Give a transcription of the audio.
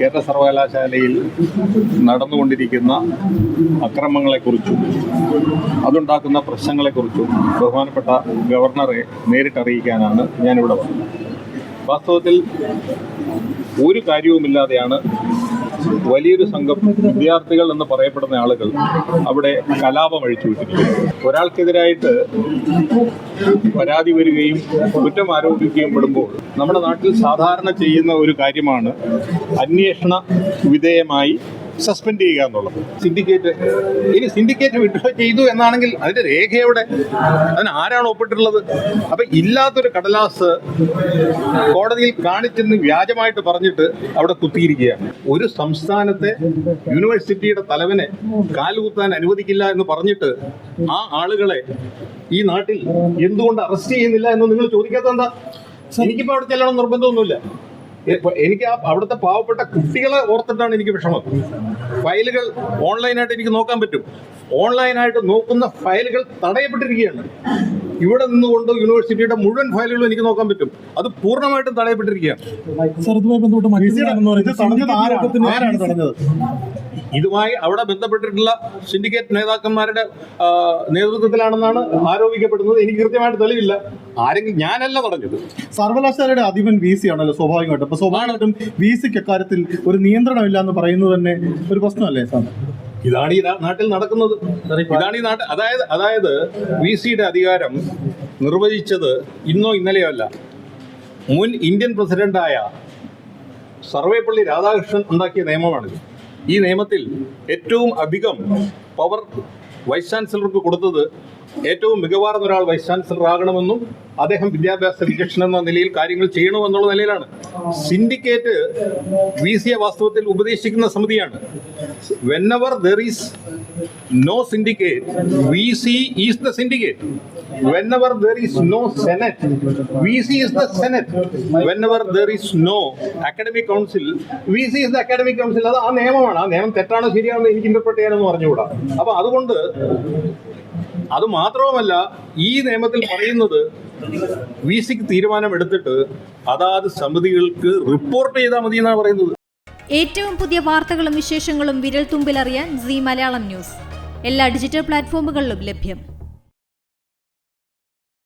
കേരള സർവകലാശാലയിൽ നടന്നുകൊണ്ടിരിക്കുന്ന അക്രമങ്ങളെക്കുറിച്ചും അതുണ്ടാക്കുന്ന പ്രശ്നങ്ങളെക്കുറിച്ചും ബഹുമാനപ്പെട്ട ഗവർണറെ നേരിട്ടറിയിക്കാനാണ് ഞാനിവിടെ വന്നത്. വാസ്തവത്തിൽ ഒരു കാര്യവുമില്ലാതെയാണ് വലിയൊരു സംഘം വിദ്യാർത്ഥികൾ എന്ന് പറയപ്പെടുന്ന ആളുകൾ അവിടെ കലാപം അഴിച്ചു വിട്ടിരിക്കുന്നു ഒരാൾക്കെതിരായിട്ട് പരാതി വരികയും കുറ്റം ആരോപിക്കുകയും പെടുമ്പോൾ നമ്മുടെ നാട്ടിൽ സാധാരണ ചെയ്യുന്ന ഒരു കാര്യമാണ് അന്വേഷണ വിധേയമായി സസ്പെൻഡ് ചെയ്യുക എന്നുള്ളത്. സിൻഡിക്കേറ്റ് ഇനി സിൻഡിക്കേറ്റ് വിഡ്രോ ചെയ്തു എന്നാണെങ്കിൽ അതിന്റെ രേഖ എവിടെ? അതിന് ആരാണ് ഒപ്പിട്ടിട്ടുള്ളത്? അപ്പൊ ഇല്ലാത്തൊരു കടലാസ് കോടതിയിൽ കാണിച്ചെന്ന് വ്യാജമായിട്ട് പറഞ്ഞിട്ട് അവിടെ കുത്തിയിരിക്കുകയാണ്. ഒരു സംസ്ഥാനത്തെ യൂണിവേഴ്സിറ്റിയുടെ തലവനെ കാലുകുത്താൻ അനുവദിക്കില്ല എന്ന് പറഞ്ഞിട്ട് ആ ആളുകളെ ഈ നാട്ടിൽ എന്തുകൊണ്ട് അറസ്റ്റ് ചെയ്യുന്നില്ല എന്ന് നിങ്ങൾ ചോദിക്കാത്ത എന്താ എനിക്കിപ്പോ അവിടെ ചെല്ലണം നിർബന്ധമൊന്നുമില്ല. എനിക്ക് ആ അവിടുത്തെ പാവപ്പെട്ട കുട്ടികളെ ഓർത്തിട്ടാണ് എനിക്ക് വിഷമം. ഫയലുകൾ ഓൺലൈനായിട്ട് എനിക്ക് നോക്കാൻ പറ്റും. ഓൺലൈനായിട്ട് നോക്കുന്ന ഫയലുകൾ തടയപ്പെട്ടിരിക്കുകയാണ്. ഇവിടെ നിന്നുകൊണ്ട് യൂണിവേഴ്സിറ്റിയുടെ മുഴുവൻ ഫയലുകളും എനിക്ക് നോക്കാൻ പറ്റും. അത് പൂർണമായിട്ടും തടയപ്പെട്ടിരിക്കുകയാണ്. ഇതുമായി അവിടെ ബന്ധപ്പെട്ടിട്ടുള്ള സിൻഡിക്കേറ്റ് നേതാക്കന്മാരുടെ നേതൃത്വത്തിലാണെന്നാണ് ആരോപിക്കപ്പെടുന്നത്. എനിക്ക് കൃത്യമായിട്ട് തെളിവില്ല. ആരെങ്കിലും ഞാനല്ല പറഞ്ഞത്. സർവകലാശാലയുടെ അധിപൻ വി സി ആണല്ലോ സ്വാഭാവികമായിട്ടും. അപ്പൊ സ്വാഭാവികമായിട്ടും വി സിക്ക് അക്കാര്യത്തിൽ ഒരു നിയന്ത്രണമില്ല എന്ന് പറയുന്നത് തന്നെ ഒരു പ്രശ്നമല്ലേ സാർ? ഇതാണ് ഈ നാട്ടിൽ നടക്കുന്നത്. ഇതാണ് ഈ നാട്ടിൽ അതായത് അതായത് വി സിയുടെ അധികാരം നിർവചിച്ചത് ഇന്നോ ഇന്നലെയോ അല്ല. മുൻ ഇന്ത്യൻ പ്രസിഡന്റായ സർവേപ്പള്ളി രാധാകൃഷ്ണൻ ഉണ്ടാക്കിയ നിയമമാണിത്. ഈ നിയമത്തിൽ ഏറ്റവും അധികം പവർ വൈസ് ചാൻസലർക്ക് കൊടുത്തത് ഏറ്റവും മികവാർന്ന ഒരാൾ വൈസ് ചാൻസലർ ആകണമെന്നും അദ്ദേഹം വിദ്യാഭ്യാസ വിചക്ഷണ എന്ന നിലയിൽ കാര്യങ്ങൾ ചെയ്യണമെന്നുള്ള നിലയിലാണ്. സിൻഡിക്കേറ്റ് വി സിയെ വാസ്തവത്തിൽ ഉപദേശിക്കുന്ന സമിതിയാണ്. Whenever there is no syndicate V C is the syndicate whenever there is no senate V C is the senate whenever there is no academic council V C is the academic council അത് ആ നിയമമാണ്. ആ നിയമം തെറ്റാണോ ശരിയാണോ എനിക്ക് interpret ചെയ്യാനൊന്നും പറഞ്ഞുകൂടാ അപ്പൊ അതുകൊണ്ട് അത് മാത്രവുമല്ല ഈ നിയമത്തിൽ പറയുന്നത് വി സിക്ക് തീരുമാനം എടുത്തിട്ട് അതാത് സമിതികൾക്ക് റിപ്പോർട്ട് ചെയ്താൽ മതി എന്നാണ് പറയുന്നത്. ഏറ്റവും പുതിയ വാർത്തകളും വിശേഷങ്ങളും വിരൽ തുമ്പിലറിയാൻ സി മലയാളം ന്യൂസ്. എല്ലാ ഡിജിറ്റൽ പ്ലാറ്റ്ഫോമുകളിലും ലഭ്യം.